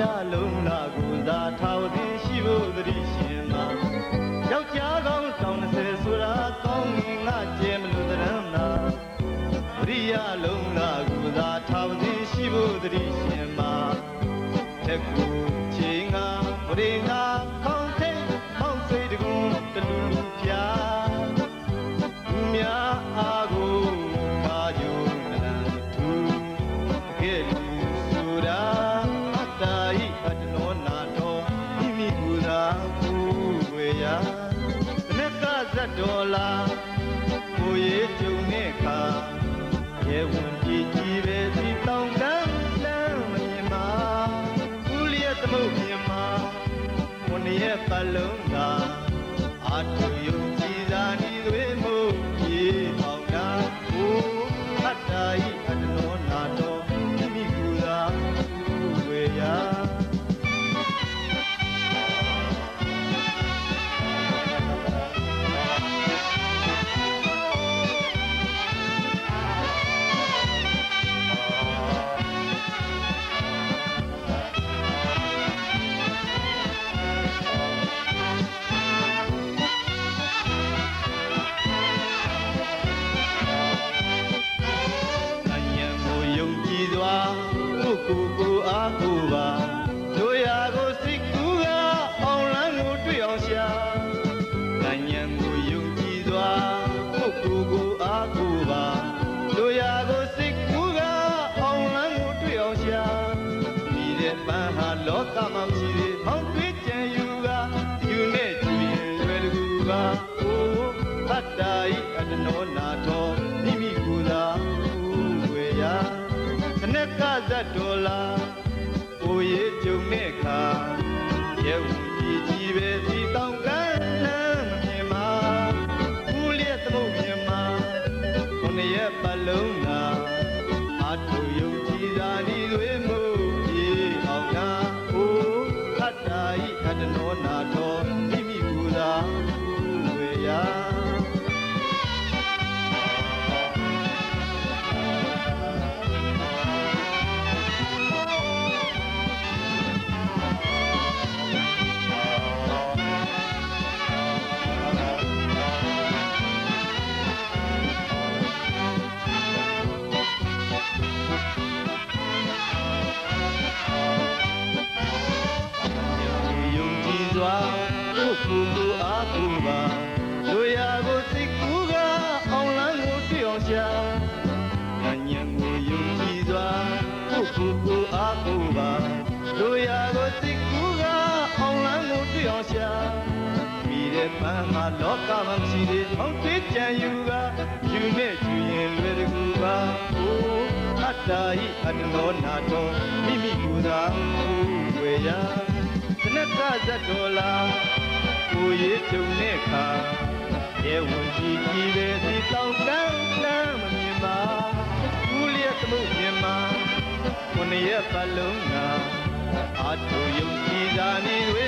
ရလုံးလာကိုသာထာဝတင်ရှိဖို့သတိရှင်မှာယောက်ျားကောင်းတောင်း30ဆိုတာကောင်းငင်ငါကျဲမလို့တရမ်းနာဝရိယလုံးလာကိုသာထာဝတင်ရှိဖို့သတိရှင်မှာတက် က်ကဇတ်တော်လာကိုရဲ့ကြုံတဲ့အခါရဲဝင်ကြည်ကြည်ပဲဒီတောင်းတမ်းလမ်းမမြင်မှာဦးလျက်သမုတ်မြင်မှာကိုနေရဲ့ပတ်လုံးသာအာထုယုံ ကိုအားကိုပါတို့ရာကိုစိတ်ကူကအောင်လန်းကိုတွေ့အောင်ရှာအညံကိုယုံကြည်စွာကိုယ်ကိုယ်ကိုအားကိုပါတို့ရာကိုစိတ်ကူကအောင်လန်းကိုတွေ့အောင်ရှာဒီတဲ့ပန်းဟာလောကမှာမရှိသေးဟောင်းတွေ့ကြံယူကယူနဲ့ကြည့်ရင်လွယ်တကူပါအိုးအတ္တဤအတ္တနောနာတော်မိမိကိုယ်သာဝေယခနဲ့ကဇတ်တော်လာ ကိုရဲ့ကြုံတဲ့အခါရဲဝင်ကြည်ကြည်ပဲဒီတောင်က စွာကိုယ်ကိုယ်ကိုအားကိုးပါလူရာကိုစိတ်ကူးကအောင်လန်းကိုတွေ့အောင်ရှာဉာဏ်ဉာဏ်ကိုယုံကြည်စွာကိုယ်ကိုယ်ကိုအားကိုးပါလူရာကိုစိတ်ကူးကအောင်လန်းကိုတွေ့အောင်ရှာမိတဲ့ပန်းမှာလောကမှာမရှိသေးအောင်တွေ့ကြံယူကယူနဲ့ယူရင်လွယ်တကူပါအိုးအတ္တဤအတ္တနောနာတော်မိမိကိုယ်သာဝေယစန က်ကဇတ်တော်လာကိုရေးကြုံတဲ့ခါရဲဝင်ကြည့်ကြည့်ပဲဒီတောင်တန်းတန်းမမြင်ပါဘူးလျက်သမုတ်မြင်မှာခုနှစ်ရက်ပတ်လုံးကအာထုယုံကြည်သာနေဝေမို့အေး